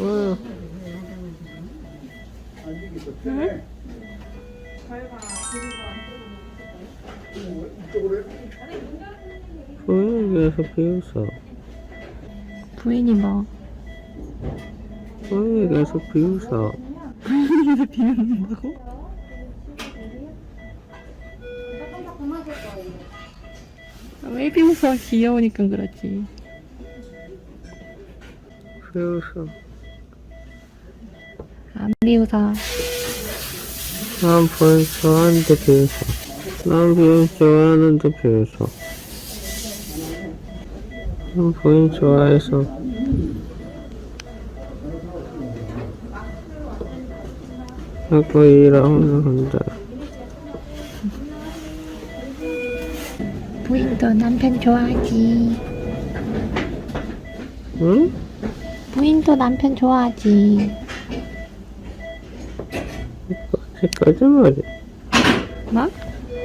응. 응? 부인이 계속 비웃어. 부인이 뭐? 부인이 계속 비웃어. 부인이 비웃는다고? 왜 비웃어? 귀여우니까 그렇지. 비웃어. 안 비웃어. 난 부인 좋아하는데 비웃어. 난 부인 좋아하는데 비웃어. 난 부인 좋아해서. 자꾸 일하면 한다. 부인도 남편 좋아하지. 응? 부인도 남편 좋아하지. 거짓말이. 뭐?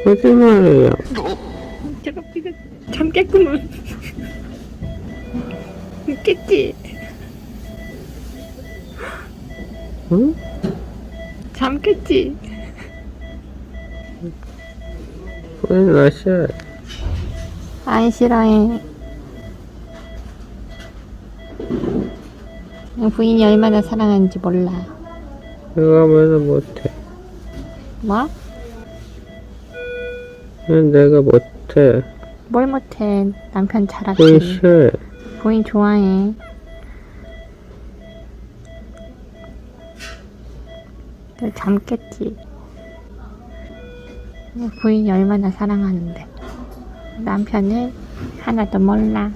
거짓말이야. 제가 비가 잠 깼구만. 웃겠지? 응? 잠겠지? 부인 나 싫어. 안 싫어해. 부인이 얼마나 사랑하는지 몰라. 내가 맨날 못해. 뭐? 왜 내가 못해? 뭘 못해. 남편 잘하지. 부인 싫어. 부인 좋아해. 또 잠겠지. 부인이 얼마나 사랑하는데. 남편은 하나도 몰라.